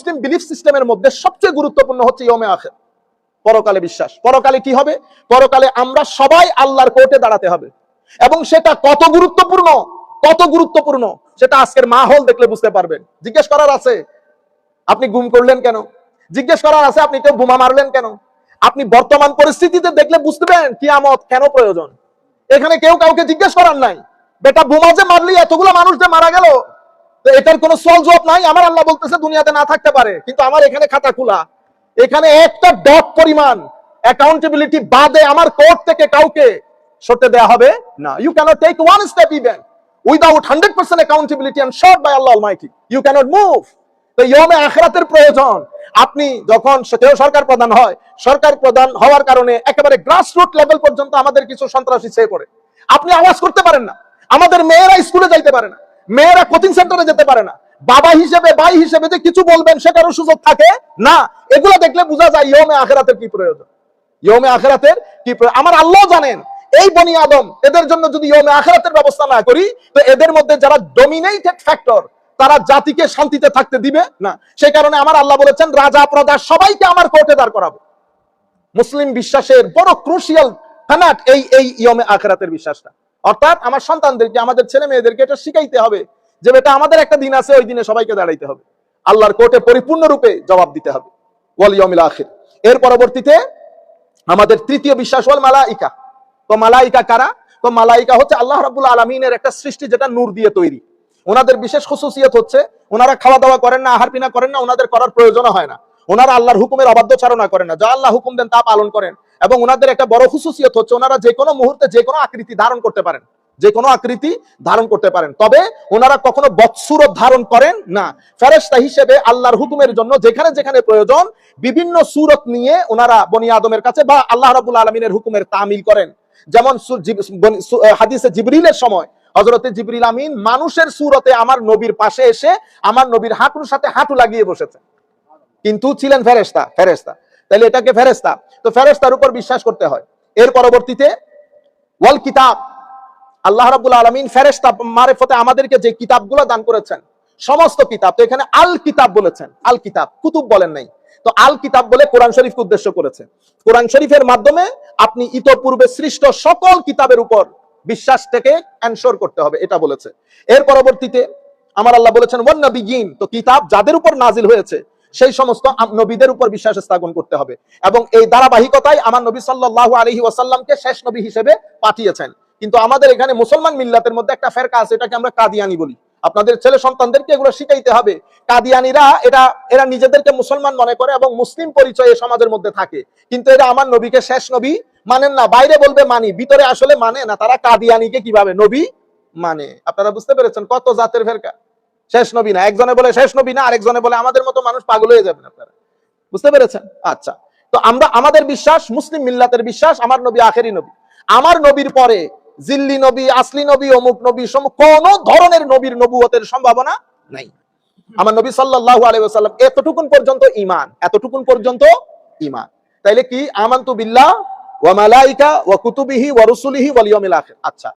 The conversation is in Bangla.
মুসলিম বিলিফ সিস্টেমের মধ্যে সবচেয়ে গুরুত্বপূর্ণ হচ্ছে ইয়মে আখের, পরকালে বিশ্বাস। পরকালে কি হবে? পরকালে আমরা সবাই আল্লাহর কোর্টে দাঁড়াতে হবে। এবং সেটা কত গুরুত্বপূর্ণ? কত গুরুত্বপূর্ণ? সেটা আজকের মাহল দেখলে বুঝতে পারবেন। জিজ্ঞেস করার আছে, আপনি গুম করলেন কেন? জিজ্ঞেস করার আছে, আপনি কেউ বোমা মারলেন কেন? আপনি বর্তমান পরিস্থিতিতে দেখলে বুঝতেবেন কিয়ামত কেন প্রয়োজন? এখানে কেউ কাউকে জিজ্ঞেস করার নাই। বেটা বোমা যে মারলি, এতগুলো মানুষ যে মারা গেল এটার কোনো সল জবাব নাই। আমার আল্লাহ বলতেছে, দুনিয়াতে না থাকতে পারে। কিন্তু আমার এখানে খাতা খোলা। এখানে একটা ডট পরিমাণ অ্যাকাউন্টেবিলিটি বাদে আমার কোর্ট থেকে কাউকে সরতে দেয়া হবে না। You cannot take one step even without hundred percent accountability and short by Allah almighty you cannot move to ইয়মে আখরাতের প্রয়োজন। আপনি যখন কেউ সরকার প্রধান হয়, সরকার প্রধান হওয়ার কারণে একেবারে গ্রাসরুট লেভেল পর্যন্ত আমাদের কিছু সন্ত্রাসী ছেয়ে পড়ে। আপনি আওয়াজ করতে পারেন না। আমাদের মেয়েরা স্কুলে যাইতে পারে না। মেয়েরা কোচিং সেন্টারে যেতে পারে না। বাবা হিসেবে, ভাই হিসেবে যে কিছু বলবেন সেটারও সুযোগ থাকে না। এগুলো দেখলে বোঝা যায় ইয়মে আখেরাতের কি প্রয়োজন। ইয়মে আখেরাতের কি প্রয়োজন? আমার আল্লাহ জানেন, এই বনি আদম, এদের জন্য যদি ইয়মে আখেরাতের ব্যবস্থা না করি, তো এদের মধ্যে যারা ডমিনেটেড ফ্যাক্টর তারা জাতিকে শান্তিতে থাকতে দিবে না। সেই কারণে আমার আল্লাহ বলেছেন, রাজা, প্রজা, সবাইকে আমার কোর্টে দাঁড় করাবো। মুসলিম বিশ্বাসের বড় ক্রুশিয়াল ফ্যানাট এই এই ইয়মে আখেরাতের বিশ্বাসটা। অর্থাৎ আমার সন্তানদেরকে, আমাদের ছেলে মেয়েদেরকে এটা শিখাইতে হবে যে বেটা আমাদের একটা দিন আছে, ওই দিনে সবাইকে দাঁড়াইতে হবে। আল্লাহর কোর্টে পরিপূর্ণরূপে জবাব দিতে হবে। ওয়াল ইয়মিল আখির। এর পরবর্তীতে আমাদের তৃতীয় বিশ্বাস ওয়াল মালাইকা। তো মালাইকা কারা? তো মালাইকা হচ্ছে আল্লাহ রাব্বুল আলমিনের একটা সৃষ্টি যেটা নূর দিয়ে তৈরি। ওনাদের বিশেষ খুসুসিয়ত হচ্ছে, ওনারা খাওয়া দাওয়া করেন না আহার পিনা করেন না, ওনাদের করার প্রয়োজন হয় না। ওনারা আল্লাহর হুকুমের অবাধ্য চারণা করেন না। যা আল্লাহ হুকুম দেন তা পালন করেন। এবং ওনাদের একটা বড় খুসুসিয়ত হচ্ছে ওনারা যে কোনো মুহূর্তে যে কোনো আকৃতি ধারণ করতে পারেন। যে কোনো আকৃতি ধারণ করতে পারেন। তবে ওনারা কখনো বৎসুরত ধারণ করেন না। ফেরেস্তা হিসেবে আল্লাহর হুকুমের জন্য যেখানে যেখানে প্রয়োজন বিভিন্ন সুরত নিয়ে ওনারা বনি আদমের কাছে বা আল্লাহ রাবুল আলমিনের হুকুমের তামিল করেন। যেমন হাদিসে জিবরিলের সময় হজরতে জিবরিল আমিন মানুষের সুরতে আমার নবীর পাশে এসে আমার নবীর হাঁটুর সাথে হাঁটু লাগিয়ে বসেছেন কিন্তু ছিলেন ফেরেস্তা ফেরেস্তা তাহলে এটাকে ফেরেস্তা তো ফেরেস্তার উপর বিশ্বাস করতে হয়। এর পরবর্তীতে, ওয়াল কিতাব। আল্লাহ রাবুল আলমিন ফেরেস্তা মারেফতে আমাদেরকে যে কিতাবগুলো দান করেছেন, সমস্ত কিতাব, তো এখানে আল কিতাব বলেছেন, আল কিতাব, কুতুব বলেন নাই। তো আল কিতাব বলে কোরআন শরীফকে উদ্দেশ্য করেছে। কোরআন শরীফের মাধ্যমে আপনি ইতপূর্বে সৃষ্ট সকল কিতাবের উপর বিশ্বাস থেকে অ্যানসর করতে হবে, এটা বলেছে। এর পরবর্তীতে, আমার আল্লাহ বলেছেন ওয়ান নবিয়িন তো কিতাব যাদের উপর নাজিল হয়েছে সেই সমস্ত নবীদের উপর বিশ্বাস স্থাপন করতে হবে। এবং এই ধারাবাহিকতায় আমার নবী সাল্লাল্লাহু আলাইহি ওয়াসাল্লামকে শেষ নবী হিসেবে পাঠিয়েছেন। কিন্তু আমাদের এখানে মুসলমান মিল্লাতের মধ্যে একটা ফেরকা আছে, এটাকে আমরা কাদিয়ানি বলি। আপনাদের ছেলে সন্তানদেরকে এগুলো শিখাইতে হবে। কাদিয়ানিরা এটা, এরা নিজেদেরকে মুসলমান মনে করে এবং মুসলিম পরিচয়ে সমাজের মধ্যে থাকে। কিন্তু এরা আমার নবীকে শেষ নবী মানেন না। বাইরে বলবে মানি, ভিতরে আসলে মানে না। তারা কাদিয়ানিকে কীভাবে নবী মানে? আপনারা বুঝতে পেরেছেন কত জাতের ফেরকা? শেষ নবী না। একজনে বলে শেষ নবী না, আরেকজনে বলে আমাদের মতো মানুষ পাগল হয়ে যাবেন আপনারা। বুঝতে পেরেছেন? আচ্ছা। তো আমরা, আমাদের বিশ্বাস, মুসলিম মিল্লাতের বিশ্বাস, আমার নবী আখেরি নবী। আমার নবীর পরে জিল্লি নবী, আসলি নবী, অমুক নবী কোন ধরনের নবীর নবুয়তের সম্ভাবনা নাই। আমার নবী সাল্লাল্লাহু আলাইহি ওয়াসাল্লাম এতটুকুন পর্যন্ত ঈমান, এতটুকুন পর্যন্ত ঈমান। তাইলে কি? আমানতু বিল্লাহ ওয়া মালাইকা ওয়া কুতুবিহি ওয়া রুসুলিহি ওয়াল ইয়াউমিল আখির। আচ্ছা।